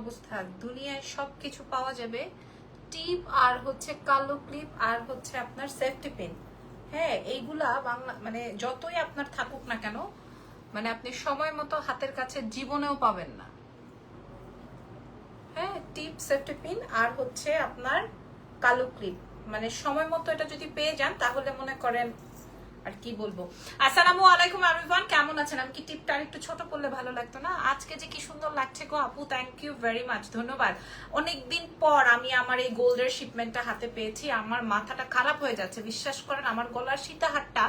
অবস্থা। দুনিয়ায় সব কিছু পাওয়া যাবে। টিপ আর হচ্ছে কালো ক্লিপ আর হচ্ছে আপনার সেফটি পিন হ্যাঁ এইগুলা বাংলা মানে যতই আপনার থাকুক না কেন মানে আপনি সময় মতো হাতের কাছে জীবনেও পাবেন না। হ্যাঁ টিপ সেফটি পিন আর হচ্ছে আপনার কালো ক্লিপ। মানে সময় মতো এটা যদি পেয়ে যান, তাহলে মনে করেন আর কি বলব? আসসালামু আলাইকুম এভরিওয়ান কেমন আছেন? আমি কি টিপটা একটু ছোট করলে ভালো লাগতো না? আজকে যে কি সুন্দর লাগছে গো আপু থ্যাংক ইউ ভেরি মাচ ধন্যবাদ। অনেকদিন পর আমি আমার এই গোল্ডের শিপমেন্টটা হাতে পেয়েছি, আমার মাথাটা খারাপ হয়ে যাচ্ছে, বিশ্বাস করেন আমার গলার সীতাহারটা,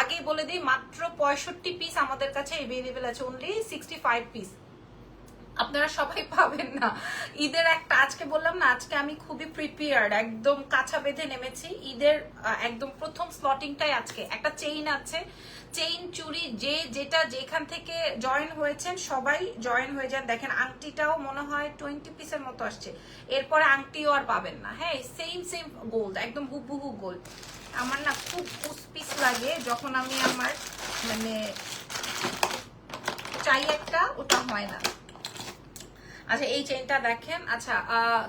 আগেই বলে দিই, মাত্র পঁয়ষট্টি পিস আমাদের কাছে এভেলেবেল আছে অনলি সিক্সটি ফাইভ পিস আপনারা সবাই পাবেন না। ঈদের একটা, আজকে বললাম না, আজকে আমি খুবই প্রিপেয়ার্ড একদম কাছা বেঁধে নেমেছি। ঈদের একদম প্রথম স্লটিংটাই আজকে। একটা চেইন আছে চেইন চুরি, যে যেটা যেখান থেকে জয়েন হয়েছেন, সবাই জয়েন হয়ে যান। দেখেন, আংটিটাও মনে হয় টোয়েন্টি পিসের মতো আসছে। এরপরে আংটিও আর পাবেন না। হ্যাঁ সেম সেম গোল্ড একদম হুবহু গোল্ড আমার না খুব পিস লাগে যখন আমি আমার মানে চাই একটা, ওটা হয় না। আচ্ছা এই চেনটা দেখেন। আচ্ছা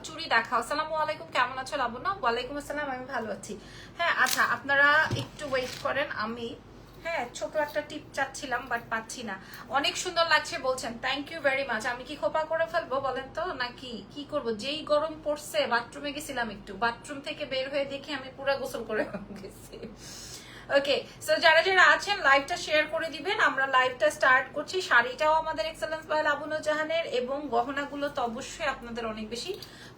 চুরি দেখাও। আসসালামু আলাইকুম, কেমন আছো লাবণ্য? ওয়ালাইকুম আসসালাম, আমি ভালো আছি। হ্যাঁ আচ্ছা আপনারা একটু ওয়েট করেন, আমি হ্যাঁ ছোট একটা টিপ চাচ্ছিলাম বাট পাচ্ছি না। অনেক সুন্দর লাগছে বলছেন থ্যাংক ইউ ভেরি মাচ আমি কি খোপা করে ফেলব বলেন তো, নাকি কি করব? যেই গরম পড়ছে বাথরুমে গেছিলাম একটু। বাথরুম থেকে বের হয়ে দেখি আমি পুরো গোসল করে গেছি। ওকে সো যারা যারা আছেন লাইভটা শেয়ার করে দিবেন। আমরা লাইভটা স্টার্ট করছি। শাড়িটাও আমাদের এক্সেলেন্স বাই লাবুনো জাহানের এবং গহনাগুলো তো অবশ্যই আপনাদের অনেক বেশি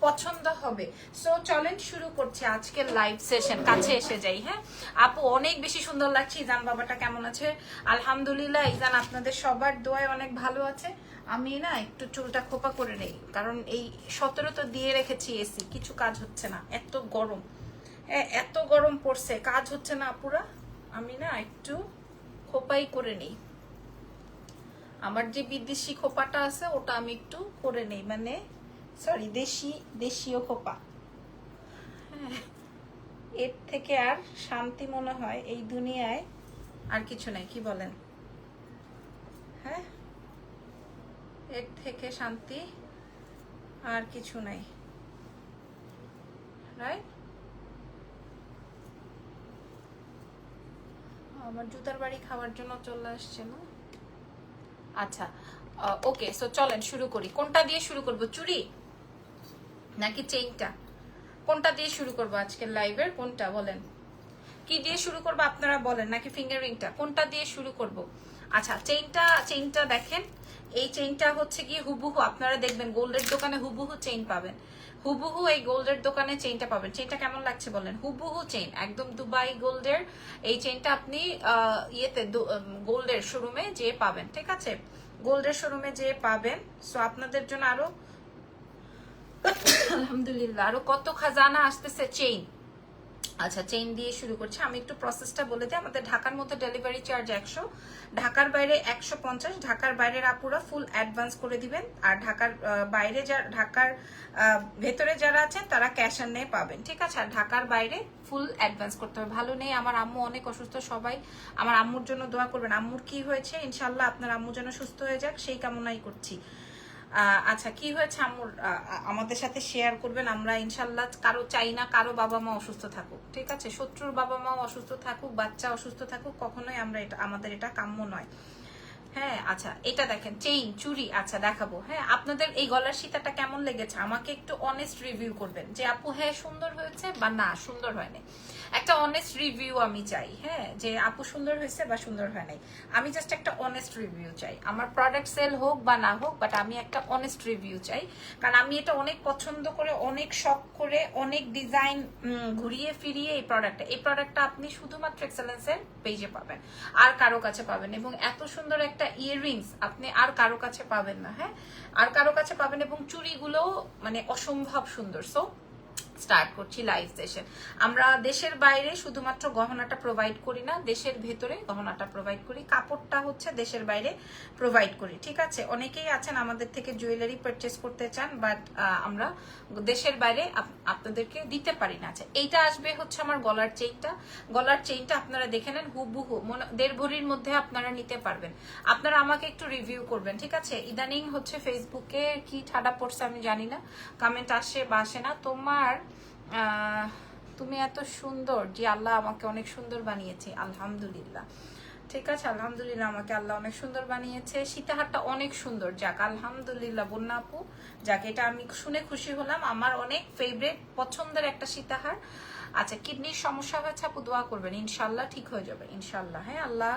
পছন্দ হবে। সো চলেন শুরু করছি আজকের লাইভ সেশন কাছে এসে যাই হ্যাঁ? আপু, অনেক বেশি সুন্দর লাগছে। ইজান বাবাটা কেমন আছে? আলহামদুলিল্লাহ, ইজান আপনাদের সবার দোয়ায় অনেক ভালো আছে। আমি না একটু চুলটা খোপা করে নেই, কারণ এই সতেরো তো দিয়ে রেখেছি এসি, কিছু কাজ হচ্ছে না, এত গরম। এত গরম পড়ছে কাজ হচ্ছে না পুরা। আমি না একটু খোপাই করে নেই। আমার যে বিদেশি খোপাটা আছে ওটা আমি একটু করে নেই। মানে সরি দেশি দেশীয় খোপা। হ্যাঁ, এর থেকে আর শান্তি মনে হয় এই দুনিয়ায় আর কিছু নাই কি বলেন? হ্যাঁ? এর থেকে শান্তি আর কিছু নাই। রাইট আমার জুতার বাড়ি খাওয়ার জন্য চলে আসছে না। আচ্ছা ওকে সো চলেন, শুরু করি। কোনটা দিয়ে শুরু করব? চুরি নাকি চেইনটা? কোনটা দিয়ে শুরু করব আজকের লাইভের কোনটা বলেন? কি দিয়ে শুরু করব আপনারা বলেন, নাকি ফিঙ্গার রিংটা কোনটা দিয়ে শুরু করব? আচ্ছা চেইনটা চেইনটা দেখেন। এই চেইনটা হচ্ছে কি হুবহু, আপনারা দেখবেন গোল্ডের দোকানে হুবহু চেইন পাবেন। হুবহু এই গোল্ডের দোকানে চেইনটা পাবেন। চেইনটা কেমন লাগছে বলেন? হুবহু চেইন একদম দুবাই গোল্ডের। এই চেইনটা আপনি ইয়েতে গোল্ডের শোরুমে যে পাবেন, ঠিক আছে? গোল্ডের শোরুমে যে পাবেন। সো আপনাদের জন্য আরও, আলহামদুলিল্লাহ, আরও কত খাজানা আসতেছে চেইন আচ্ছা চেইন দিয়ে শুরু করছি। আমি একটু প্রসেসটা বলে দিই। আমাদের ঢাকার মধ্যে ডেলিভারি চার্জ একশো, ঢাকার বাইরে একশো পঞ্চাশ, ঢাকার বাইরের আপুরা ফুল অ্যাডভান্স করে দিবেন। আর ঢাকার বাইরে যা, ঢাকার ভেতরে যারা আছেন, তারা ক্যাশ আর নিয়ে পাবেন। ঠিক আছে? আর ঢাকার বাইরে ফুল অ্যাডভান্স করতে হবে। ভালো নেই, আমার আম্মু অনেক অসুস্থ, সবাই আমার আম্মুর জন্য দোয়া করবেন। আম্মুর কি হয়েছে? ইনশাল্লাহ আপনার আম্মু যেন সুস্থ হয়ে যাক, সেই কামনাই করছি। আচ্ছা কি হয়েছে আম্মুর আহ, আমাদের সাথে শেয়ার করবেন আমরা ইনশাল্লাহ কারও চাই না কারও বাবা মা অসুস্থ থাকুক ঠিক আছে? শত্রুর বাবা মাও অসুস্থ থাকুক বাচ্চা অসুস্থ থাকুক কখনোই আমরা এটা আমাদের এটা কাম্য নয়। হ্যাঁ আচ্ছা এটা দেখেন চেইন চুরি আচ্ছা দেখাবো। হ্যাঁ আপনাদের এই গলার সীতাটা কেমন লেগেছে? আমাকে একটু অনেস্ট রিভিউ করবেন। যে আপু হ্যাঁ সুন্দর হয়েছে বা না, সুন্দর হয়নি একটা অনেস্ট রিভিউ আমি চাই হ্যাঁ যে আপু সুন্দর হয়েছে বা সুন্দর হয় নাই। আমি জাস্ট একটা অনেস্ট রিভিউ চাই। আমার প্রোডাক্ট সেল হোক বা না হোক বাট আমি একটা অনেস্ট রিভিউ চাই। কারণ আমি এটা অনেক পছন্দ করে, অনেক শখ করে, অনেক ডিজাইন ঘুরিয়ে ফিরিয়ে এই প্রোডাক্টটা এই প্রোডাক্টটা আপনি শুধুমাত্র এক্সেলেন্সের পেজে পাবেন। আর কারও কাছে পাবেন এবং এত সুন্দর একটা ইয়াররিংস আপনি আর কারও কাছে পাবেন না হ্যাঁ? আর কারও কাছে পাবেন এবং চুড়িগুলো মানে অসম্ভব সুন্দর। সো স্টার্ট করছি লাইভ সেশন আমরা দেশের বাইরে শুধুমাত্র গহনাটা প্রোভাইড করি না, দেশের ভেতরে গহনাটা প্রোভাইড করি, কাপড়টা হচ্ছে দেশের বাইরে প্রোভাইড করি, ঠিক আছে? অনেকেই আছেন আমাদের থেকে জুয়েলারি পারচেস করতে চান বাট আমরা দেশের বাইরে আপনাদেরকে দিতে পারি না। আচ্ছা এইটা আসবে হচ্ছে আমার গলার চেইনটা গলার চেইনটা আপনারা দেখে নেন, হুবহু দেড় ভরির মধ্যে আপনারা নিতে পারবেন। আপনারা আমাকে একটু রিভিউ করবেন, ঠিক আছে? ইদানিং হচ্ছে ফেসবুকে কি ঠাডা পড়ছে আমি জানি না কমেন্ট আসে বা আসে না। তোমার তুমি এত সুন্দর যে আল্লাহ আমাকে অনেক সুন্দর বানিয়েছে, আলহামদুলিল্লাহ। ঠিক আছে, আলহামদুলিল্লাহ আমাকে আল্লাহ অনেক সুন্দর বানিয়েছে। সীতাহারটা অনেক সুন্দর, যাক, আলহামদুলিল্লাহ, বন্যা আপু। যাক, এটা আমি শুনে খুশি হলাম। আমার অনেক ফেভারিট পছন্দের একটা সীতাহার। আচ্ছা কিডনির সমস্যা হয়েছে আপু, দোয়া করবেন। ইনশাল্লাহ ঠিক হয়ে যাবে, ইনশাল্লাহ। হ্যাঁ আল্লাহ।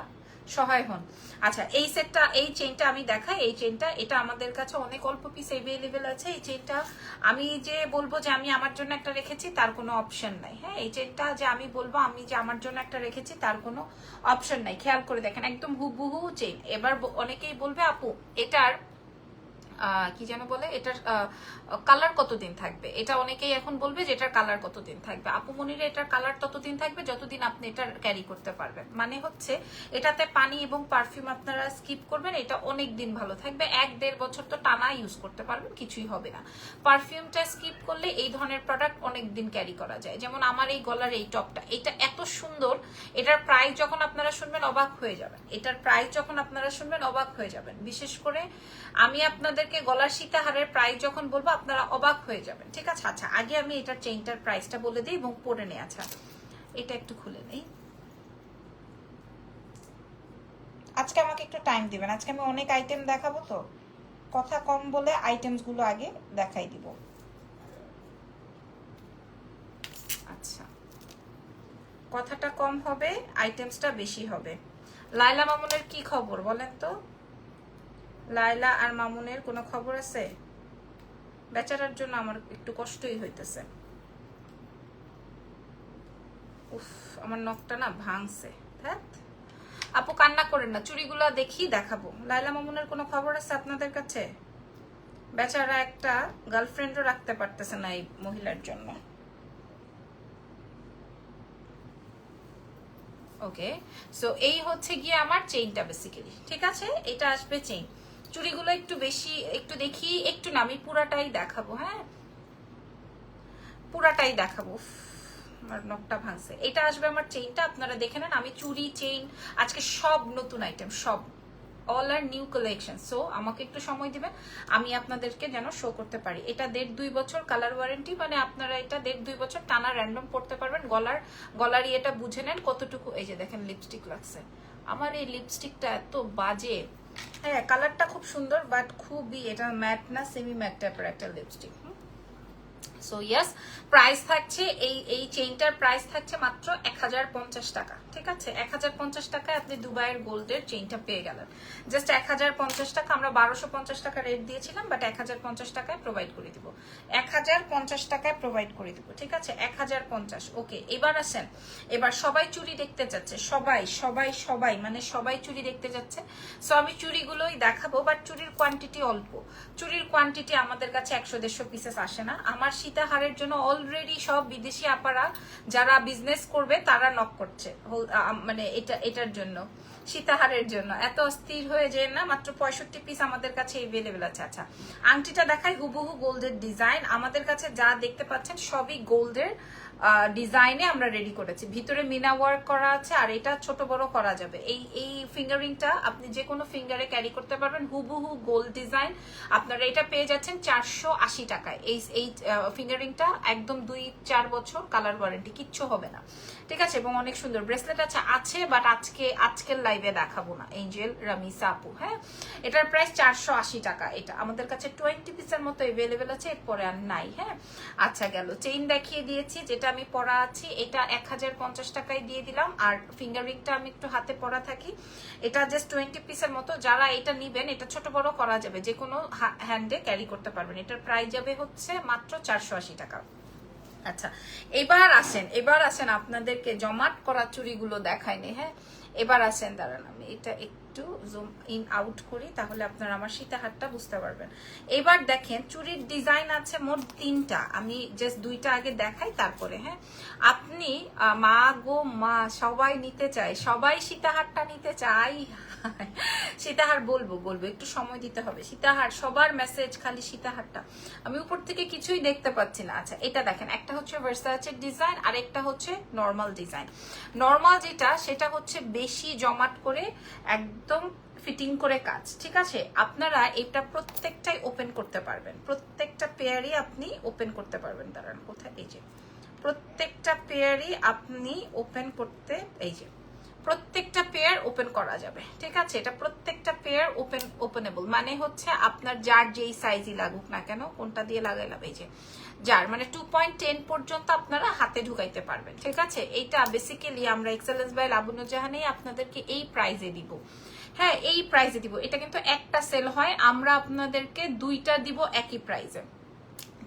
সহায় হন। আচ্ছা এই সেটটা এই চেনটা আমি দেখাই। এই চেনটা এটা আমাদের কাছে অনেক অল্প পিস এভেলেবেল আছে। এই চেনটা আমি যে বলব যে আমি আমার জন্য একটা রেখেছি, তার কোনো অপশন নাই। হ্যাঁ এই চেনটা যে আমি বলব, আমি যে আমার জন্য একটা রেখেছি, তার কোনো অপশন নাই। খেয়াল করে দেখেন, একদম হুবহু চেন এবার অনেকেই বলবে, আপু, এটার কি যেন বলে, এটার কালার কতদিন থাকবে? এটা অনেকেই এখন বলবে যে এটার কালার কতদিন থাকবে। আপু মনিরে, এটার কালার ততদিন থাকবে যতদিন আপনি এটা ক্যারি করতে পারবেন। মানে হচ্ছে, এটাতে পানি এবং পারফিউম আপনারা স্কিপ করবেন, এটা অনেক দিন ভালো থাকবে। এক দেড় বছর তো টানা ইউজ করতে পারবেন, কিছুই হবে না। পারফিউমটা স্কিপ করলে এই ধরনের প্রোডাক্ট অনেক দিন ক্যারি করা যায়। যেমন আমার এই গলার এই টপটা এটা এত সুন্দর, এটার প্রাইস যখন আপনারা শুনবেন অবাক হয়ে যাবেন। এটার প্রাইস যখন আপনারা শুনবেন অবাক হয়ে যাবেন। বিশেষ করে আমি আপনাদেরকে গলার সীতাহারের প্রাইস যখন বলব, আপনারা অবাক হয়ে যাবেন। ঠিক আছে? আচ্ছা আগে আমি এটার চেইনটার প্রাইসটা বলে দিই এবং পরে নেই। আচ্ছা এটা একটু খুলে নেই। আজকে আমাকে একটু টাইম দিবেন। আজকে আমি অনেক আইটেম দেখাবো তো। কথা কম বলে আইটেমসগুলো আগে দেখাই দিব। আচ্ছা কথাটা কম হবে আইটেমসটা বেশি হবে। লাইলা মামুনের কি খবর বলেন তো? লাইলা আর মামুনের কোনো খবর আছে? বেচারার জন্য আমার একটু কষ্টই হইতেছে। উফ, আমার নখটা না ভাঙছে। আপু কান্না করেন না, চুড়িগুলো দেখি দেখাবো। লাইলা মামুনের কোনো খবর আছে আপনাদের কাছে? বেচারা একটা গার্লফ্রেন্ডও রাখতে পারতেছে না এই মহিলার জন্য। ওকে সো এই হচ্ছে গিয়ে আমার চেইনটা বেসিক্যালি ঠিক আছে? এটা আসবে চেইন চুড়িগুলো একটু বেশি, একটু দেখি, একটু না আমি পুরাটাই দেখাবো হ্যাঁ? পুরাটাই দেখাবো। আমার নখটা ভাঙছে। এটা আসবে আমার চেইনটা আপনারা দেখে নেন। আমি চুড়ি চেইন আজকে সব নতুন আইটেম সব। All are new collection so আমাকে একটু সময় দিবেন, আমি আপনাদেরকে যেন শো করতে পারি। এটা দেড় দুই বছর কালার ওয়ারেন্টি মানে আপনারা এটা দেড় দুই বছর টানা র্যান্ডম পড়তে পারবেন। গলার গলার ইয়েটা বুঝে নেন কতটুকু, এই যে দেখেন লিপস্টিক লাগছে। আমার এই লিপস্টিকটা এত বাজে। হ্যাঁ কালারটা খুব সুন্দর বাট খুবই এটা ম্যাট না সেমি ম্যাট টাইপের একটা লিপস্টিক সো ইয়াস প্রাইস থাকছে, এই এই চেইনটার প্রাইস থাকছে মাত্র এক হাজার পঞ্চাশ টাকা। ঠিক আছে? এক হাজার পঞ্চাশ টাকায় আপনি দুবাইয়ের গোল্ডের চেইনটা পেয়ে গেলেন। জাস্ট এক হাজার পঞ্চাশ টাকা, আমরা বারোশো পঞ্চাশ টাকা রেট দিয়েছিলাম বাট এক হাজার পঞ্চাশ টাকায় প্রোভাইড করে দিব। এক হাজার পঞ্চাশ টাকায় প্রোভাইড করে দিব, ঠিক আছে? এক হাজার পঞ্চাশ ওকে এবার আসেন। এবার সবাই চুরি দেখতে যাচ্ছে, সবাই সবাই সবাই মানে সবাই চুরি দেখতে যাচ্ছে। সো আমি চুরিগুলোই দেখাবো বাট চুরির কোয়ান্টিটি অল্প। চুরির কোয়ান্টিটি আমাদের কাছে একশো দেড়শো পিসেস আসে না। আমার সীতাহারের জন্য অলরেডি সব বিদেশি আপারা যারা বিজনেস করবে, তারা নক করছে। মানে এটা, এটার জন্য, সীতাহারের জন্য। এত অস্থির হয়ে যে না, মাত্র পঁয়ষট্টি পিস আমাদের কাছে এভেলেবেল আছে। আচ্ছা আংটিটা দেখাই হুবহু গোল্ডের ডিজাইন আমাদের কাছে যা দেখতে পাচ্ছেন সবই গোল্ডের ডিজাইনে আমরা রেডি করেছি। ভিতরে মিনা ওয়ার্ক করা আছে আর এটা ছোট বড় করা যাবে। এই এই ফিঙ্গারিংটা আপনি যে কোনো ফিঙ্গারে ক্যারি করতে পারবেন। হুবহু গোল্ড ডিজাইন আপনারা এটা পেয়ে যাচ্ছেন চারশো আশি টাকায়। এই এই ফিঙ্গারিংটা একদম দুই, চার বছর কালার ওয়ারেন্টি কিচ্ছু হবে না। ঠিক আছে, এবং অনেক সুন্দর ব্রেসলেট আছে আছে বাট আজকে, আজকের লাইভে দেখাবো না। এঞ্জেল রামিসা আপু হ্যাঁ? এটার প্রাইস চারশো আশি টাকা এটা। আমাদের কাছে টোয়েন্টি পিসের মতো এভেলেবেল আছে, এরপরে আর নাই হ্যাঁ? আচ্ছা গেল। চেইন দেখিয়ে দিয়েছি, যেটা আমি পরা আছি, এটা এক হাজার পঞ্চাশ টাকায় দিয়ে দিলাম, আর ফিঙ্গার রিংটা আমি একটু হাতে পরা থাকি। এটা জাস্ট টোয়েন্টি পিসের মতো, যারা এটা নিবেন, এটা ছোট বড় করা যাবে যে কোনো হ্যান্ডে ক্যারি করতে পারবেন। এটার প্রাইস যাবে হচ্ছে মাত্র চারশো আশি টাকা। আচ্ছা এবার আসেন এবার আসেন, আপনাদেরকে জমাট করা চুরিগুলো দেখায়নি হ্যাঁ? এবার আসেন, দাঁড়ান আমি এটা একটু জুম ইন আউট করি, তাহলে আপনারা আমার সীতাহারটা বুঝতে পারবেন। এবার দেখেন, চুরির ডিজাইন আছে মোট তিনটা। আমি জাস্ট দুইটা আগে দেখাই, তারপরে হ্যাঁ? আপনি মা গো, মা, সবাই নিতে চায়, সবাই সীতাহারটা নিতে চাই সীতাহার বলব বলব, একটু সময় দিতে হবে। সীতাহার, সবার মেসেজ খালি সীতাহারটা। আমি উপর থেকে কিছুই দেখতে পাচ্ছি না। আচ্ছা এটা দেখেন, একটা হচ্ছে ভার্সাচের ডিজাইন আর একটা হচ্ছে নর্মাল ডিজাইন নর্মাল যেটা, সেটা হচ্ছে বেশি জমাট করে একদম ফিটিং করে কাজ, ঠিক আছে? আপনারা এটা প্রত্যেকটাই ওপেন করতে পারবেন। প্রত্যেকটা পেয়ারই আপনি ওপেন করতে পারবেন। দাঁড়ান, কোথায়? এই যে। প্রত্যেকটা পেয়ারই আপনি ওপেন করতে, এই যে। প্রত্যেকটা পেয়ার ওপেন করা যাবে, ঠিক আছে? এটা প্রত্যেকটা পেয়ার ওপেন ওপেনেবল মানে হচ্ছে আপনার যার যেই সাইজই লাগুক না কেন, কোনটা দিয়ে লাগাইলাম? এই যে। যার মানে টু পয়েন্ট টেন পর্যন্ত আপনারা হাতে ঢুকাইতে পারবেন, ঠিক আছে? এইটা বেসিক্যালি আমরা এক্সেলেন্স বাই লাবণ্যজাহানেই আপনাদেরকে এই প্রাইজে দিব। হ্যাঁ এই প্রাইজে দিব। এটা কিন্তু একটা সেল হয়, আমরা আপনাদেরকে দুইটা দিব একই প্রাইজে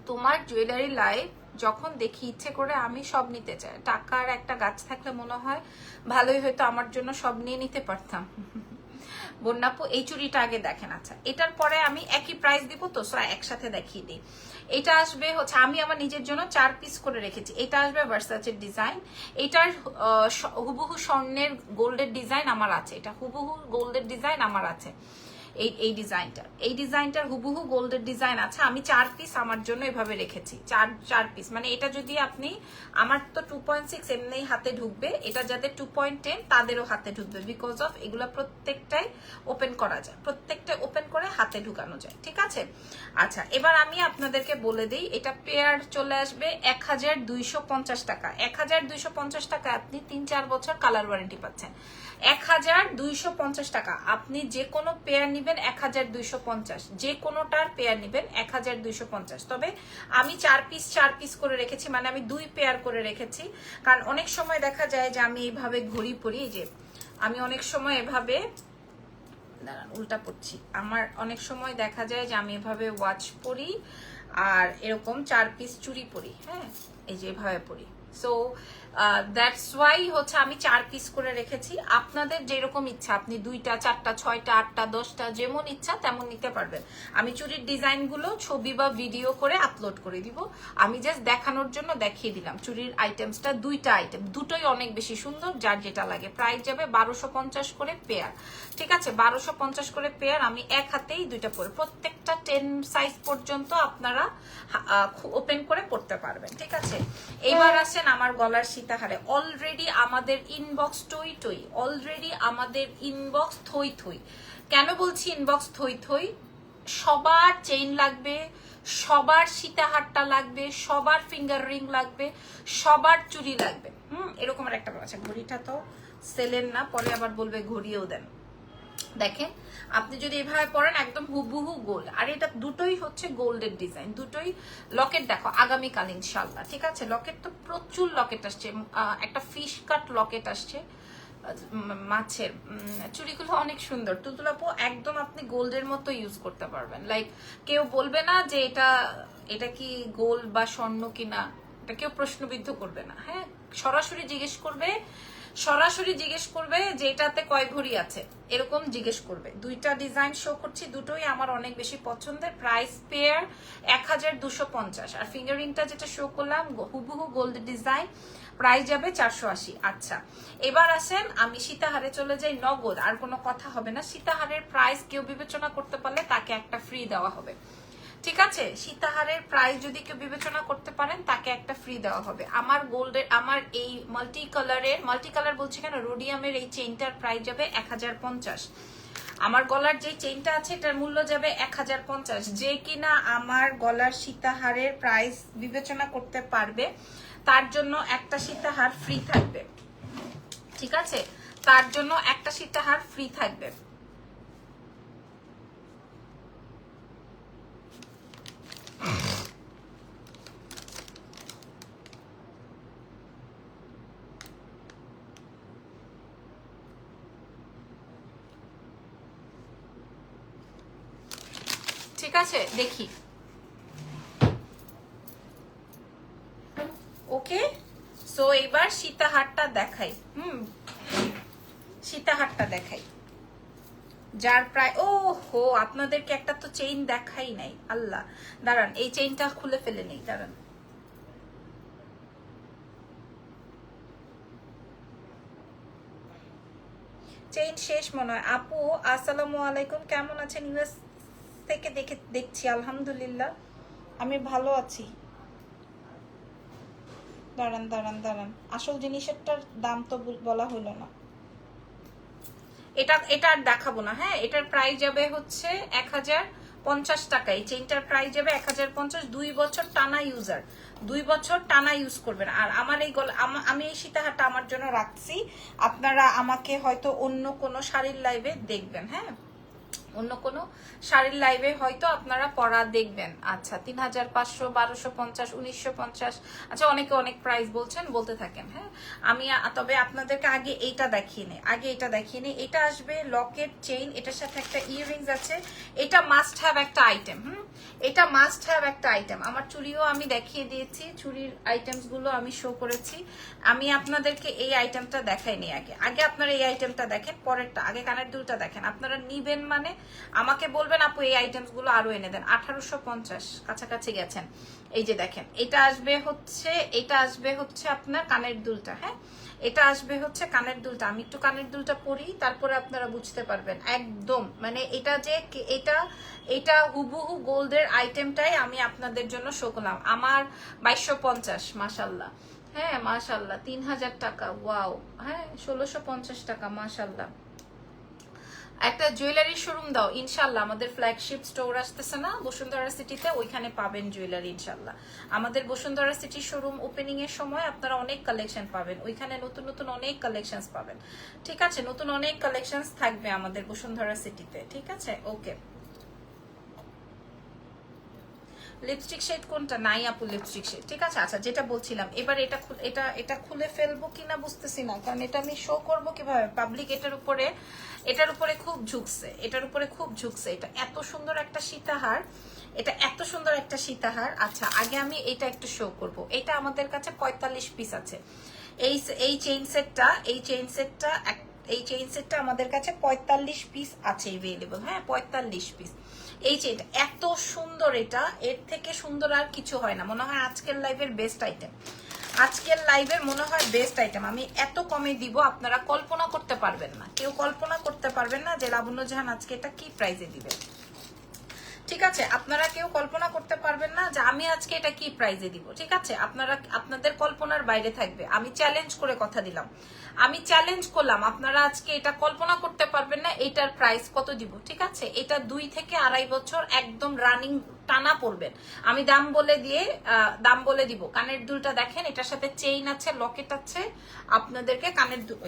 তোমার জুয়েলারি লাইফ যখন দেখি ইচ্ছে করে আমি সব নিতে চাই। টাকার একটা গাছ থাকলে মনে হয় ভালোই হয়তো আমার জন্য সব নিয়ে নিতে পারতাম। বন্যাপু, এই চুরিটা আগে দেখেন আচ্ছা। এটার পরে আমি একই প্রাইস দিব তো একসাথে দেখিয়ে দিই। এটা আসবে হচ্ছে, আমি আমার নিজের জন্য চার পিস করে রেখেছি। এটা আসবে ভার্সাচের ডিজাইন এটার হুবহু স্বর্ণের গোল্ডের ডিজাইন আমার আছে। এটা হুবহু গোল্ডের ডিজাইন আমার আছে। এই এই ডিজাইনটা এই ডিজাইনটার হুবহু গোল্ডের ডিজাইন আছে। আমি চার পিস আমার জন্য এভাবে রেখেছি। চার চার পিস মানে এটা যদি আপনি, আমার তো টু পয়েন্ট সিক্স এমনি হাতে ঢুকবে। এটা যাদের টু পয়েন্ট টেন তাদেরও হাতে ঢুকবে। বিকজ অফ এগুলো প্রত্যেকটাই ওপেন করা যায়। প্রত্যেকটা ওপেন করে হাতে ঢুকানো যায়। ঠিক আছে? আচ্ছা এবার আমি আপনাদেরকে বলে দিই, এটা পেয়ার চলে আসবে এক হাজার দুইশো পঞ্চাশ টাকা। এক হাজার দুইশো পঞ্চাশ টাকা আপনি তিন, চার বছর কালার ওয়ারেন্টি পাচ্ছেন। এক হাজার দুইশো পঞ্চাশ টাকা। আপনি যে কোনো পেয়ার নিবেন এক হাজার দুইশো পঞ্চাশ। যে কোনোটার পেয়ার নিবেন এক হাজার দুইশো পঞ্চাশ। তবে আমি চার পিস চার পিস করে রেখেছি মানে আমি দুই পেয়ার করে রেখেছি। কারণ অনেক সময় দেখা যায় যে আমি এইভাবে ঘড়ি পরি যে আমি অনেক সময় এভাবে দাঁড়ান, উল্টা পড়ছি। আমার অনেক সময় দেখা যায় যে আমি এভাবে ওয়াচ পরি আর এরকম চার পিস চুড়ি পরি হ্যাঁ? এই যে এভাবে পরি। সো দ্যাটস ওয়াই হচ্ছে আমি চার পিস করে রেখেছি। আপনাদের যেরকম ইচ্ছা আপনি দুইটা চারটা ছয়টা আটটা দশটা যেমন ইচ্ছা তেমন নিতে পারবেন। আমি চুরির ডিজাইনগুলো ছবি বা ভিডিও করে আপলোড করে দিব। আমি জাস্ট দেখানোর জন্য দেখিয়ে দিলাম। চুরির আইটেমসটা দুইটা আইটেম দুটোই অনেক বেশি সুন্দর যার যেটা লাগে। প্রাইস যাবে বারোশো পঞ্চাশ করে পেয়ার ঠিক আছে? বারোশো পঞ্চাশ করে পেয়ার আমি এক হাতেই দুইটা পরে প্রত্যেকটা টেন সাইজ পর্যন্ত আপনারা ওপেন করে পড়তে পারবেন। ঠিক আছে? এবার আসেন আমার গলার সীতাহারে অলরেডি আমাদের ইনবক্স টই টই অলরেডি আমাদের ইনবক্স থই থই। কেন বলছি ইনবক্স থই থই? সবার চেইন লাগবে, সবার সীতাহারটা লাগবে, সবার ফিঙ্গার রিং লাগবে, সবার চুড়ি লাগবে। হুম, এরকম একটা ব্যাপার আছে। ঘড়িটা তো সেলেন না, পরে আবার বলবে ঘড়িও দেন। দেখেন, আপনি যদি এভাবে পরেন, একদম হুবহু গোল্ড আর এটা দুটোই হচ্ছে গোল্ডের ডিজাইন, দুটোই লকেট দেখো, আগামীকাল ইনশাল্লাহ ঠিক আছে? লকেট তো প্রচুর লকেট আসছে একটা ফিশ কাট লকেট আসছে। মাছের চুড়িগুলো অনেক সুন্দর। তুতুলাপো একদম আপনি গোল্ডের মতো ইউজ করতে পারবেন। লাইক কেউ বলবে না যে এটা এটা কি গোল্ড বা স্বর্ণ কিনা, এটা কেউ প্রশ্নবিদ্ধ করবে না। হ্যাঁ সরাসরি জিজ্ঞেস করবে সরাসরি জিজ্ঞেস করবে যে এটাতে কয় ঘড়ি আছে। এরকম জিজ্ঞেস করবে। দুইটা ডিজাইন শো করছি, দুটোই আমার অনেক বেশি পছন্দের। প্রাইস পেয়ার এক হাজার দুশো পঞ্চাশ। আর ফিঙ্গারিংটা যেটা শো করলাম হুবহু গোল্ড ডিজাইন প্রাইস যাবে চারশো আশি। আচ্ছা এবার আসেন, আমি সীতাহারে চলে যাই। নগদ, আর কোনো কথা হবে না। সীতাহারের প্রাইস কেউ বিবেচনা করতে পারলে তাকে একটা ফ্রি দেওয়া হবে। ঠিক আছে? সীতাহারের প্রাইস যদি কেউ বিবেচনা করতে পারেন, তাকে একটা ফ্রি দেওয়া হবে। আমার গোল্ডের, আমার এই মাল্টি কালারের মাল্টি কালার বলছি কেন? রোডিয়ামের এই চেইনটার প্রাইস যাবে এক হাজার পঞ্চাশ। আমার গলার যে চেইনটা আছে, এটার মূল্য যাবে এক হাজার পঞ্চাশ। যে কিনা আমার গলার সীতাহারের প্রাইস বিবেচনা করতে পারবে, তার জন্য একটা সীতাহার ফ্রি থাকবে। ঠিক আছে? তার জন্য একটা সীতাহার ফ্রি থাকবে। ঠিক আছে দেখি। ওকে সো এবার সীতাহারটা দেখাই। হুম সীতা আরেকটা দেখাই। যার প্রায় ও হো আপনাদেরকে একটা তো চেইন দেখাই নাই। আল্লাহ, দাঁড়ান, এই চেইনটা খুলে ফেলে নেই, দাঁড়ান। চেইন শেষ মনে হয়। আপু, আসসালামু আলাইকুম, কেমন আছেন? ইউএস থেকে দেখে, দেখছি, আলহামদুলিল্লাহ। আমি ভালো আছি। দাঁড়ান দাঁড়ান দাঁড়ান। আসল জিনিসেরটার দাম তো বল- হলো না। এটা এটা আর দেখাবো না হ্যাঁ? এটার প্রাইস যাবে হচ্ছে এক হাজার পঞ্চাশ টাকা। এই চেইনটার প্রাইস যাবে এক হাজার পঞ্চাশ, দুই বছর টানা ইউজার দুই বছর টানা ইউজ করবেন। আর আমার এই গল, আমা- এই সীতাহারটা আমার জন্য রাখছি। আপনারা আমাকে হয়তো অন্য কোনো শাড়ির লাইভে দেখবেন হ্যাঁ? অন্য কোনো শাড়ির লাইভে হয়তো আপনারা পড়া দেখবেন। আচ্ছা তিন হাজার পাঁচশো, বারোশো পঞ্চাশ, উনিশশো পঞ্চাশ। আচ্ছা অনেকে অনেক প্রাইস বলছেন, বলতে থাকেন হ্যাঁ? আমি, তবে আপনাদেরকে আগে এইটা দেখিয়ে নিই, আগে এটা দেখিয়ে নিই। এটা আসবে লকেট চেইন এটার সাথে একটা ইয়াররিংস আছে। এটা মাস্ট হ্যাভ একটা আইটেম হুম? এটা মাস্ট হ্যাভ একটা আইটেম আমার চুরিও আমি দেখিয়ে দিয়েছি চুরির আইটেমসগুলো আমি শো করেছি। আমি আপনাদেরকে এই আইটেমটা দেখাইনি আগে। আগে আপনারা এই আইটেমটা দেখেন, পরেরটা, আগে কানের দুলটা দেখেন। আপনারা নিবেন মানে আমাকে বলবেন, আপু, এই আইটেমসগুলো আরও এনে দেন। আঠারোশো পঞ্চাশ, কাছাকাছি গেছেন। এই যে দেখেন, এটা আসবে হচ্ছে, এটা আসবে হচ্ছে আপনার কানের দুলটা হ্যাঁ? এটা আসবে হচ্ছে কানের দুলটা। আমি একটু কানের দুলটা পরি, তারপরে আপনারা বুঝতে পারবেন। একদম মানে এটা যে এটা এটা হুবহু গোল্ডের আইটেমটাই আমি আপনাদের জন্য শো করলাম। আমার বাইশশো পঞ্চাশ মাসাল্লাহ হ্যাঁ মাশাল্লাহ তিন হাজার টাকা ওয়াও হ্যাঁ ষোলোশো পঞ্চাশ টাকা মাশাল্লাহ একটা জুয়েলারি শোরুম দাও, ইনশাল্লাহ। আমাদের ফ্ল্যাগশিপ স্টোর আসতেছে না? বসুন্ধরা সিটিতে ওইখানে পাবেন জুয়েলারি ইনশাল্লাহ। আমাদের বসুন্ধরা সিটি শোরুম ওপেনিং এর সময় আপনারা অনেক কালেকশন পাবেন। ওইখানে নতুন নতুন অনেক কালেকশন পাবেন। ঠিক আছে? নতুন অনেক কালেকশন থাকবে আমাদের বসুন্ধরা সিটিতে ঠিক আছে? ওকে লিপস্টিক শেড কোনটা? নাই আপু লিপস্টিক শেড ঠিক আছে? আচ্ছা যেটা বলছিলাম, এবার এটা এটা এটা খুলে ফেলব কিনা বুঝতেছি না, কারণ এটা আমি শো করব কীভাবে? পাবলিক এটার উপরে এটার উপরে খুব ঝুঁকছে, এটার উপরে খুব ঝুঁকছে। এটা এত সুন্দর একটা সীতাহার, এটা এত সুন্দর একটা সীতাহার। আচ্ছা আগে আমি এটা একটু শো করব। এটা আমাদের কাছে পঁয়তাল্লিশ পিস আছে। এই এই চেইন সেটটা এই চেইন সেটটা এই চেইন সেটটা আমাদের কাছে পঁয়তাল্লিশ পিস আছে এভেলেবল হ্যাঁ পঁয়তাল্লিশ পিস এই যে এটা এত সুন্দর এটা, এর থেকে সুন্দর আর কিছু হয় না। মনে হয় আজকের লাইভের বেস্ট আইটেম আজকের লাইভের মনে হয় বেস্ট আইটেম আমি এত কমে দিব, আপনারা কল্পনা করতে পারবেন না। কেউ কল্পনা করতে পারবেন না যে লাবণ্য জাহান আজকে এটা কি প্রাইজে দিবে। ঠিক আছে? আপনারা কেউ কল্পনা করতে পারবেন না যে আমি আজকে এটা কি প্রাইজে দিব, ঠিক আছে? আপনারা, আপনাদের কল্পনার বাইরে থাকবে। আমি চ্যালেঞ্জ করে কথা দিলাম। আমি চ্যালেঞ্জ করলাম, আপনারা আজকে এটা কল্পনা করতে পারবেন না এটার প্রাইস কত দিব, ঠিক আছে? এটা দুই থেকে আড়াই বছর একদম রানিং টানা পড়বেন আমি দাম বলে দিয়ে দাম বলে দিব। কানের দুলটা দেখেন, এটার সাথে চেইন আছে লকেট আছে। আপনাদেরকে কানের দুল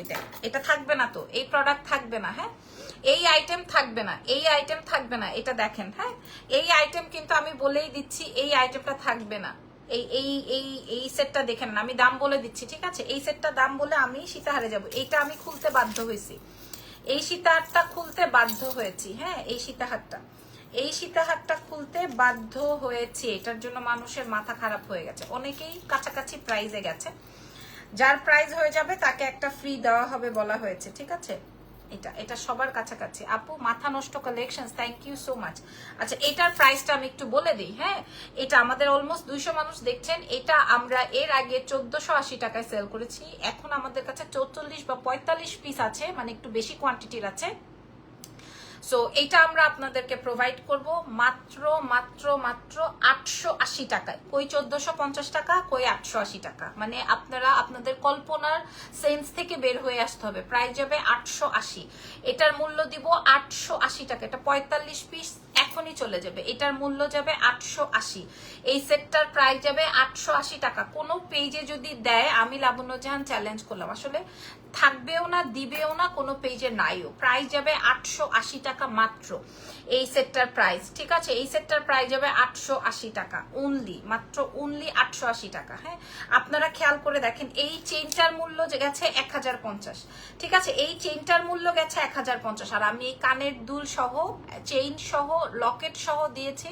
এটা থাকবে না তো, এই প্রোডাক্ট থাকবে না হ্যাঁ? এই আইটেম থাকবে না, এই আইটেম থাকবে না, এটা দেখেন হ্যাঁ? এই আইটেম কিন্তু আমি বলেই দিচ্ছি, এই আইটেমটা থাকবে না। এই এই এই এই সেটটা দেখেন না আমি দাম বলে দিচ্ছি, ঠিক আছে? এই সেটটা দাম বলে আমি সীতাহারে যাব। এইটা আমি খুলতে বাধ্য হয়েছি। এই সীতাহারটা খুলতে বাধ্য হয়েছি হ্যাঁ? এই সীতাহারটা। এই সীতাহারটা খুলতে বাধ্য হয়েছে। এটার জন্য মানুষের মাথা খারাপ হয়ে গেছে। অনেকেই কাছাকাছি প্রাইজে গেছে। যার প্রাইজ হয়ে যাবে, তাকে একটা ফ্রি দেওয়া হবে বলা হয়েছে, ঠিক আছে? এটা এটা সবার কাছাকাছি। আপু, মাথা নষ্ট collection thank you so much আচ্ছা এটার প্রাইসটা আমি একটু বলে দিই হ্যাঁ? এটা আমাদের অলমোস্ট দুইশো মানুষ দেখছেন, এটা আমরা এর আগে চোদ্দশো আশি টাকায় সেল করেছি। এখন আমাদের কাছে চৌচল্লিশ বা পঁয়তাল্লিশ পিস আছে মানে একটু বেশি কোয়ান্টিটির আছে। সো এটা আমরা আপনাদেরকে প্রোভাইড করব মাত্র মাত্র মাত্র আটশো আশি টাকায়। কই চোদ্দশো পঞ্চাশ টাকা, কই আটশো আশি টাকা। মানে আপনারা আপনাদের কল্পনার সেন্স থেকে বের হয়ে আসতে হবে। প্রায় যাবে আটশো আশি। এটার মূল্য দিব আটশো আশি টাকা। এটা পঁয়তাল্লিশ পিস এখনই চলে যাবে। এটার মূল্য যাবে আটশো আশি। এই সেটটার প্রাইস যাবে আটশো আশি টাকা। কোনো পেজে যদি দেয়, আমি লাবণ্য জাহান চ্যালেঞ্জ করলাম। আসলে থাকবেও না, দিবেও না, কোনো পেজে নাইও। প্রাইস যাবে আটশো আশি টাকা মাত্র। এই সেটটার প্রাইস ঠিক আছে? এই সেটটার প্রাইস হবে আটশো আশি টাকা অনলি মাত্র অনলি আটশো আশি টাকা হ্যাঁ? আপনারা খেয়াল করে দেখেন, এই চেইনটার মূল্য যে গেছে এক হাজার পঞ্চাশ, ঠিক আছে? এই চেইনটার মূল্য গেছে এক হাজার পঞ্চাশ, আর আমি এই কানের দুল সহ চেইন সহ লকেট সহ দিয়েছি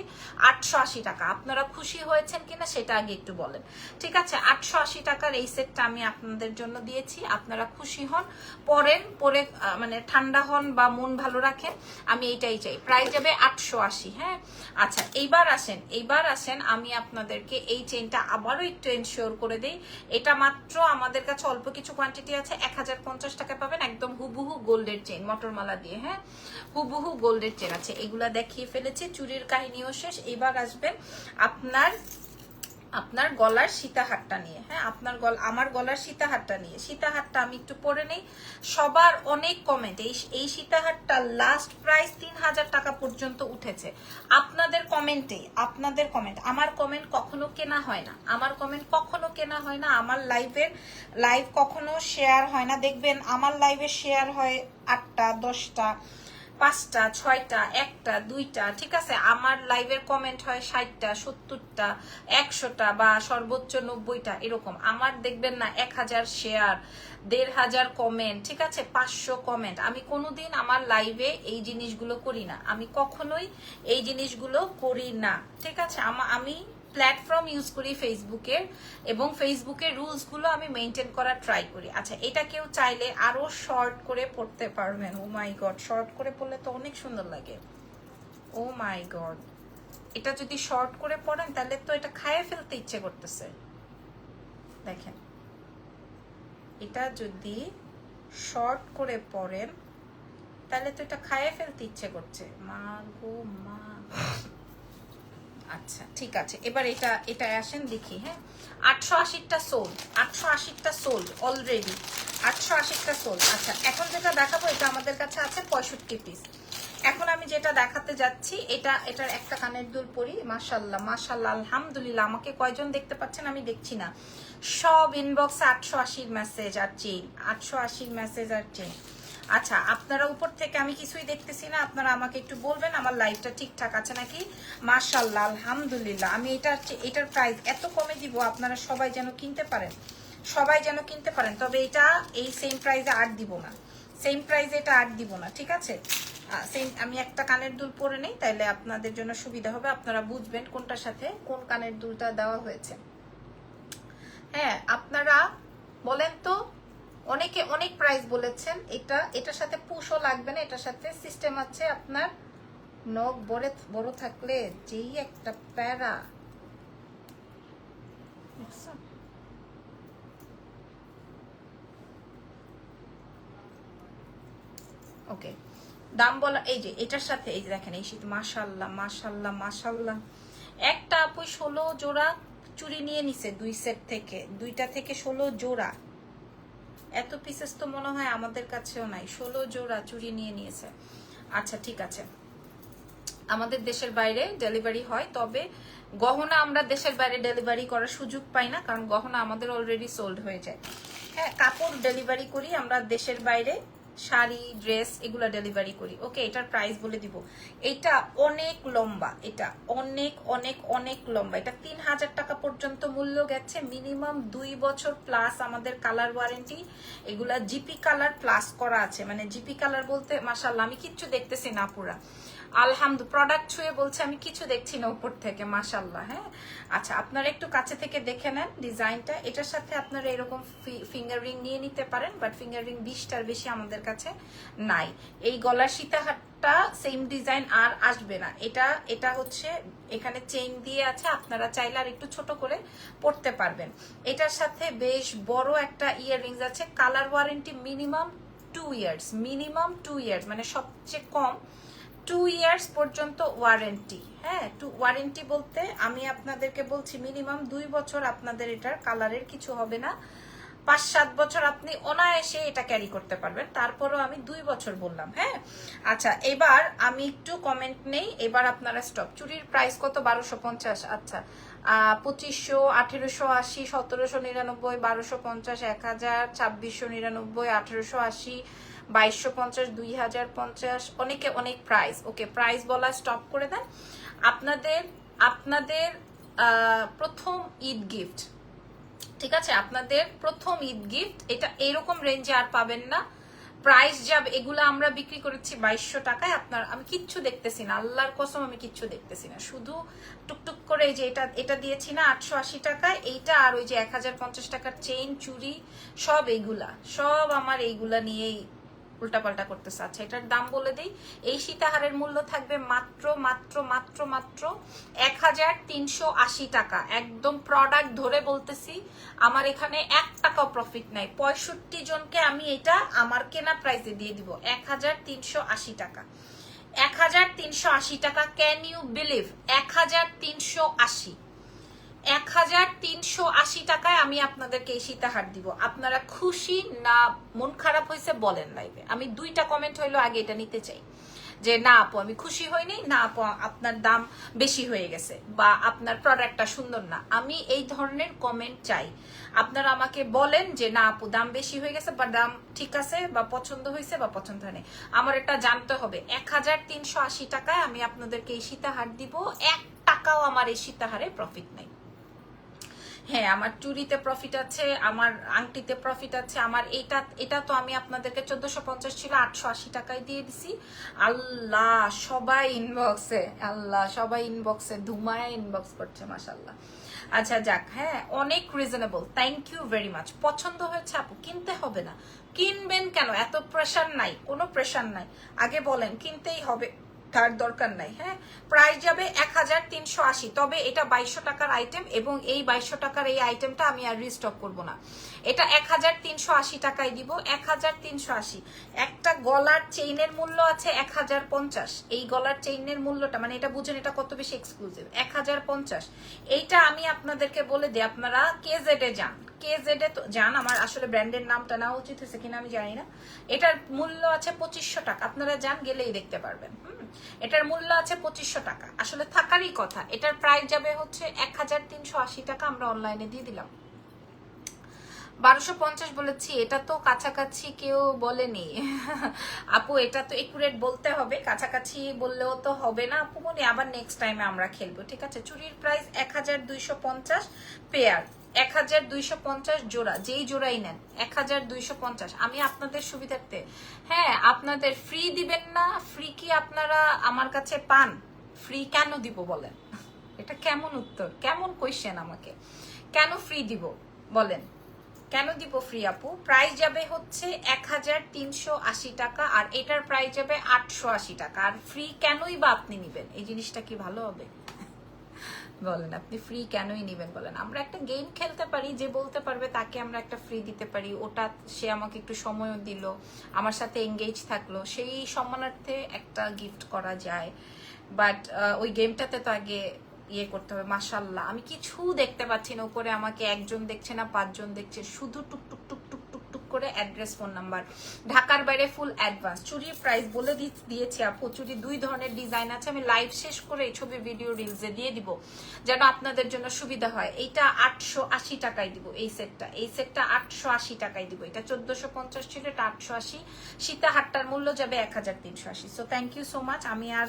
আটশো আশি টাকা। আপনারা খুশি হয়েছেন কিনা সেটা আগে একটু বলেন। ঠিক আছে? আটশো আশি টাকার এই সেটটা আমি আপনাদের জন্য দিয়েছি, আপনারা খুশি হন। পরেন পরে মানে ঠান্ডা হন বা মন ভালো রাখেন, আমি এইটাই চাই। প্রাইস যাবে আটশো আশি হ্যাঁ? আচ্ছা এইবার আসেন এইবার আসেন, আমি আপনাদেরকে এই চেনটা আবারও একটু এনশিওর করে দিই। এটা মাত্র আমাদের কাছে অল্প কিছু কোয়ান্টিটি আছে, এক হাজার পঞ্চাশ টাকা পাবেন একদম হুবহু গোল্ডের চেন মটরমালা দিয়ে হ্যাঁ? হুবহু গোল্ডের চেন আছে, এগুলা দেখিয়ে ফেলেছি, চুরির কাহিনীও শেষ। এবার আসবেন আপনার আপনার গলার সীতাহারটা নিয়ে হ্যাঁ? আপনার গল, আমার গলার সীতাহারটা নিয়ে। সীতাহারটা আমি একটু পরে নেই। সবার অনেক কমেন্ট এই এই সীতাহারটা লাস্ট প্রাইস তিন হাজার টাকা পর্যন্ত উঠেছে। আপনাদের কমেন্টে আপনাদের কমেন্ট আমার কমেন্ট কখনো কেনা হয় না। আমার কমেন্ট কখনো কেনা হয় না। আমার লাইভের লাইভ কখনো শেয়ার হয় না। দেখবেন, আমার লাইভে শেয়ার হয় আটটা, দশটা। পাঁচটা, ছয়টা, একটা, দুইটা, ঠিক আছে? আমার লাইভের কমেন্ট হয় ষাটটা, সত্তরটা, একশোটা বা সর্বোচ্চ নব্বইটা, এরকম। আমার দেখবেন না এক হাজার শেয়ার দেড় হাজার কমেন্ট ঠিক আছে? পাঁচশো কমেন্ট আমি কোনোদিন আমার লাইভে এই জিনিসগুলো করি না। আমি কখনোই এই জিনিসগুলো করি না, ঠিক আছে? আমা- প্ল্যাটফর্ম ইউজ করি ফেসবুকের এবং ফেসবুকের রুলসগুলো আমি মেনটেন করার ট্রাই করি। আচ্ছা এটা কেউ চাইলে আরও শর্ট করে পড়তে পারবেন। ও মাই গড শর্ট করে পড়লে তো অনেক সুন্দর লাগে। ও মাই গড এটা যদি শর্ট করে পড়েন তাহলে তো এটা খাইয়ে ফেলতে ইচ্ছে করতেছে। দেখেন, এটা যদি শর্ট করে পড়েন তাহলে তো এটা খাইয়ে ফেলতে ইচ্ছে করছে। মা গো, মা। আচ্ছা ঠিক আছে। এবার এটা এটা আসেন, দেখি হ্যাঁ? আটশো আশিটা সোল আটশো আশিটা সোল অলরেডি আটশো আশিটা সোল আচ্ছা এখন যেটা দেখাবো, এটা আমাদের কাছে আছে পঁয়ষট্টি পিস এখন আমি যেটা দেখাতে যাচ্ছি, এটা, এটার একটা কানের দুল পরি মাশাল্লাহ মাশাল্লাহ আলহামদুলিল্লাহ। আমাকে কয়জন দেখতে পাচ্ছেন আমি দেখছি না। সব ইনবক্সে আটশো আশির মেসেজ আর চেন আটশো আশির মেসেজ আর চেইন আচ্ছা আপনারা উপর থেকে আমি কিছুই দেখতেছি না, আপনারা আমাকে একটু বলবেন, আমার লাইফটা ঠিকঠাক আছে নাকি? মাশাল্লাহ আলহামদুলিল্লাহ। আমি এটা এটার প্রাইস এত কমে দিব, আপনারা সবাই যেন কিনতে পারেন। সবাই যেন কিনতে পারেন, তবে এটা এই সেম প্রাইসে আর দিব না। সেম প্রাইসে এটা আর দিব না, ঠিক আছে? সেম আমি একটা কানের দুল পরে নেই, তাইলে আপনাদের জন্য সুবিধা হবে, আপনারা বুঝবেন কোনটার সাথে কোন কানের দুলটা দেওয়া হয়েছে। হ্যাঁ আপনারা বলেন তো অনেকে অনেক প্রাইস বলেছেন এটা এটার সাথে পুষও লাগবে না এটার সাথে সিস্টেম আছে আপনার নখ বড় বড় থাকলে যেই একটা প্যারা। ওকে দাম বলা এই যে এটার সাথে এই যে দেখেন এই শীত মাশাল্লাহ মাশাল্লাহ মাশাল্লাহ একটা আপুই ষোলো জোড়া চুরি নিয়ে নিছে দুই সেট থেকে দুইটা থেকে ষোলো জোড়া। এত পিসেস তো মনে হয় আমাদের কাছেও নাই। ষোলো জোড়া চুরি নিয়ে নিয়েছে। আচ্ছা ঠিক আছে। আমাদের দেশের বাইরে ডেলিভারি হয়, তবে গহনা আমরা দেশের বাইরে ডেলিভারি করার সুযোগ পাই না, কারণ গহনা আমাদের অলরেডি সোল্ড হয়ে যায়। হ্যাঁ কাপড় ডেলিভারি করি, আমরা দেশের বাইরে শাড়ি ড্রেস এগুলো ডেলিভারি করি। ওকে এটার প্রাইস বলে দিব। এটা অনেক লম্বা, এটা অনেক অনেক অনেক লম্বা। এটা তিন হাজার টাকা পর্যন্ত মূল্য গেছে মিনিমাম দুই বছর প্লাস আমাদের কালার ওয়ারেন্টি এগুলা জিপি কালার প্লাস করা আছে। মানে জিপি কালার বলতে মাসাল্লাহ আমি কিচ্ছু দেখতেছি না পুরা। আলহামদু প্রোডাক্ট ছুঁয়ে বলছে, আমি কিছু দেখছি না উপর থেকে মাসাল্লাহ হ্যাঁ? আচ্ছা আপনারা একটু কাছে থেকে দেখে নেন ডিজাইনটা। এটার সাথে আপনারা এরকম ফিঙ্গার রিং নিয়ে নিতে পারেন বাট ফিঙ্গার রিং বিশটার বেশি আমাদের কাছে নাই। এই গলার সীতাহারটা সেম ডিজাইন আর আসবে না। এটা এটা হচ্ছে এখানে চেইন দিয়ে আছে, আপনারা চাইলে আর একটু ছোট করে পড়তে পারবেন। এটার সাথে বেশ বড় একটা ইয়ার রিংস আছে colour warranty minimum two years minimum two years মানে সবচেয়ে কম টু ইয়ার্স পর্যন্ত ওয়ারেন্টি হ্যাঁ? টু ওয়ারেন্টি বলতে আমি আপনাদেরকে বলছি মিনিমাম দুই বছর আপনাদের এটার কালারের কিছু হবে না। পাঁচ, সাত বছর আপনি অনায়াসে এটা ক্যারি করতে পারবেন। তারপরও আমি দুই বছর বললাম হ্যাঁ? আচ্ছা এবার আমি একটু কমেন্ট নেই। এবার আপনারা স্টপ চুরির প্রাইস কত? বারোশো পঞ্চাশ। আচ্ছা পঁচিশশো, আঠেরোশো আশি, সতেরোশো নিরানব্বই, বারোশো পঞ্চাশ, এক হাজার, ছাব্বিশশো নিরানব্বই, আঠেরোশো আশি বাইশশো পঞ্চাশ, দুই হাজার পঞ্চাশ, অনেকে অনেক প্রাইস ওকে প্রাইস বলা স্টপ করে দেন। আপনাদের আপনাদের প্রথম ঈদ গিফট ঠিক আছে? আপনাদের প্রথম ঈদ গিফট এটা এরকম রেঞ্জে আর পাবেন না। প্রাইস যাবে এগুলো আমরা বিক্রি করেছি বাইশশো টাকায়। আপনার, আমি কিচ্ছু দেখতেছি না। আল্লাহর কসম, আমি কিচ্ছু দেখতেছি না। শুধু টুকটুক করে যে এটা এটা দিয়েছি না আটশো আশি টাকায়। এইটা আর ওই যে এক হাজার পঞ্চাশ টাকার চেইন চুড়ি, সব এইগুলা সব আমার এইগুলা নিয়েই উল্টাপাল্টা করতেছে আচ্ছা এটার দাম বলে দিই, এই সীতাহারের মূল্য থাকবে মাত্র মাত্র মাত্র মাত্র এক হাজার তিনশো আশি টাকা। একদম প্রোডাক্ট ধরে বলতেছি, আমার এখানে এক টাকাও প্রফিট নাই। পঁয়ষট্টি জনকে আমি এটা আমার কেনা প্রাইসে দিয়ে দিব, এক হাজার তিনশো আশি টাকা। এক হাজার তিনশো আশি টাকা ক্যান ইউ বিলিভ এক হাজার তিনশো আশি। এক হাজার তিনশো আশি টাকায় আমি আপনাদেরকে এই সীতাহার দিব। আপনারা খুশি না মন খারাপ হয়েছে বলেন লাইভে আমি দুইটা কমেন্ট হইল আগে এটা নিতে চাই। যে, না আপু, আমি খুশি হইনি। না আপু, আপনার দাম বেশি হয়ে গেছে বা আপনার প্রোডাক্টটা সুন্দর না। আমি এই ধরনের কমেন্ট চাই। আপনারা আমাকে বলেন যে, না আপু, দাম বেশি হয়ে গেছে বা দাম ঠিক আছে বা পছন্দ হয়েছে বা পছন্দ হয়নি। আমার এটা জানতে হবে। এক হাজার তিনশো আশি টাকায় আমি আপনাদেরকে এই সীতাহার দিব। এক টাকাও আমার এই সীতাহারে প্রফিট নাই। হ্যাঁ আমার চুরিতে প্রফিট আছে, আমার আংটিতে প্রফিট আছে, আমার এটা এটা তো আমি আপনাদেরকে চোদ্দশো পঞ্চাশ ছিল, আটশো আশি টাকায় দিয়ে দিছি। আল্লাহ, সবাই ইনবক্সে আল্লাহ, সবাই ইনবক্সে ধুমায় ইনবক্স করছে মাসাল্লাহ আচ্ছা যাক হ্যাঁ অনেক reasonable thank you very much পছন্দ হয়েছে আপু, কিনতে হবে না। কিনবেন কেন? এত প্রেশার নাই, কোনো প্রেশার নাই। আগে বলেন, কিনতেই হবে। তার দরকার নাই হ্যাঁ? প্রাইস যাবে এক হাজার তিনশো আশি, তবে এটা বাইশশো টাকার আইটেম এবং এই বাইশশো টাকার এই আইটেমটা আমি আর রিস্টক করব না। এটা এক হাজার তিনশো আশি টাকায় দিব, এক হাজার তিনশো আশি। একটা গলার চেইনের মূল্য আছে এক হাজার পঞ্চাশ। এই গলার চেইনের মূল্যটা মানে এটা বুঝেন এটা কত বেশি এক্সক্লুসিভ এক হাজার পঞ্চাশ। এইটা আমি আপনাদেরকে বলে দিই, আপনারা কে জেডে যান। কে জেডে তো যান, আমার আসলে ব্র্যান্ডের নামটা নেওয়া উচিত হয়েছে কিনা আমি জানি না। এটার মূল্য আছে পঁচিশশো টাকা, আপনারা যান গেলেই দেখতে পারবেন, হুম? এটার মূল্য আছে পঁচিশশো টাকা। আসলে থাকারই কথা। এটার প্রাইস যাবে হচ্ছে এক হাজার তিনশো আশি টাকা আমরা অনলাইনে দিয়ে দিলাম। বারোশো পঞ্চাশ বলেছি, এটা তো কাছাকাছি কেউ বলেনি। আপু, এটা তো একুরেট বলতে হবে। কাছাকাছি বললেও তো হবে না আপু মনে আবার নেক্সট টাইমে আমরা খেলব, ঠিক আছে? চুরির প্রাইস এক হাজার দুইশো পঞ্চাশ পেয়ার এক হাজার দুইশো পঞ্চাশ জোড়া, যেই জোড়াই নেন, এক হাজার দুইশো পঞ্চাশ। আমি আপনাদের সুবিধার্থে হ্যাঁ আপনাদের ফ্রি দিবেন না ফ্রি কি আপনারা আমার কাছে পান? ফ্রি কেন দিব বলেন? এটা কেমন উত্তর? কেমন কোয়েশ্চেন আমাকে? কেন ফ্রি দিব বলেন? কেন দিব ফ্রি আপু? প্রাইস যাবে হচ্ছে এক হাজার তিনশো আশি টাকা আর এটার প্রাইস যাবে আটশো আশি টাকা। আর ফ্রি কেনই বা আপনি নিবেন? এই জিনিসটা কি ভালো হবে? বলেন, আপনি ফ্রি কেনই নেবেন বলেন? আমরা একটা গেম খেলতে পারি, যে বলতে পারবে তাকে আমরা একটা ফ্রি দিতে পারি। ওটা সে আমাকে একটু সময়ও দিল, আমার সাথে এঙ্গেজ থাকল। সেই সম্মানার্থে একটা গিফট করা যায়। বাট ওই গেমটাতে তো আগে ইয়ে করতে হবে মাসাল্লাহ আমি কিছু দেখতে পাচ্ছি না, উপরে আমাকে একজন দেখছে না, পাঁচজন দেখছে। শুধু টুক টুক টুক টুক টুক টুক করে অ্যাড্রেস ফোন নাম্বার ঢাকার বাইরে ফুল অ্যাডভান্স চুরির প্রাইস বলে দিয়েছি আপু। চুরি দুই ধরনের ডিজাইন আছে। আমি লাইভ শেষ করে এই ছবি ভিডিও রিলসে দিয়ে দিব, যেন আপনাদের জন্য সুবিধা হয়। এইটা আটশো আশি টাকায় দিব এই সেটটা এই সেটটা আটশো আশি টাকায় দিব। এটা চোদ্দশো পঞ্চাশ ছিল, এটা আটশো আশি। সীতাহারটার মূল্য যাবে এক হাজার তিনশো আশি। So thank you so much আমি আর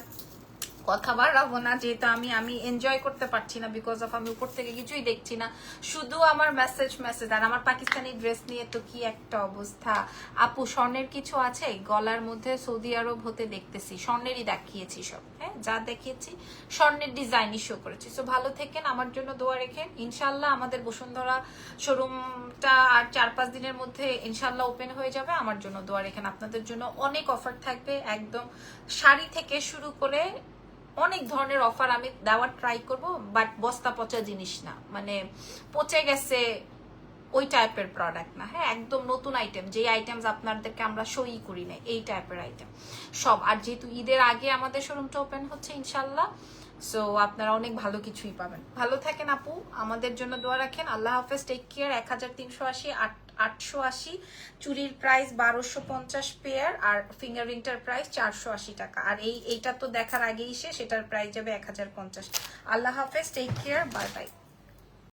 কথা বাড়াবো না, যেহেতু আমি আমি এনজয় করতে পারছি না বিকজ অফ আমি উপর থেকে কিছুই দেখছি না। শুধু আমার মেসেজ মেসেজ আর আমার পাকিস্তানি ড্রেস নিয়ে তো কি একটা অবস্থা। আপু, স্বর্ণের কিছু আছে? গলার মধ্যে সৌদি আরব হতে দেখতেছি, স্বর্ণেরই দেখিয়েছি সব হ্যাঁ? যা দেখিয়েছি, স্বর্ণের ডিজাইনই শো করেছি। সো ভালো থেকেন, আমার জন্য দোয়া রেখেন। ইনশাল্লাহ আমাদের বসুন্ধরা শোরুমটা আর চার পাঁচ দিনের মধ্যে ইনশাল্লাহ ওপেন হয়ে যাবে। আমার জন্য দোয়া রেখেন। আপনাদের জন্য অনেক অফার থাকবে। একদম শাড়ি থেকে শুরু করে অনেক ধরনের অফার আমি দেওয়ার ট্রাই করব বাট বস্তা পচা জিনিস না। মানে পচে গেছে ওই টাইপের প্রোডাক্ট না। হ্যাঁ একদম নতুন আইটেম যে আইটেমস আপনাদেরকে আমরা সই করি না, এই টাইপের আইটেম সব, আর যেহেতু ঈদের আগে আমাদের শোরুমটা ওপেন হচ্ছে ইনশাল্লাহ সো আপনারা অনেক ভালো কিছুই পাবেন। ভালো থাকেন আপু, আমাদের জন্য দোয়া রাখেন। আল্লাহ হাফেজ টেক কেয়ার এক হাজার তিনশো আশি, আট আটশো আশি, চুরির প্রাইস বারোশো পঞ্চাশ পেয়ার আর ফিঙ্গার রিংটার প্রাইস চারশো আশি টাকা। আর এই, এইটা তো দেখার আগেই সে, সেটার প্রাইস যাবে এক হাজার পঞ্চাশ। আল্লাহ হাফেজ টেক কেয়ার বাই বাই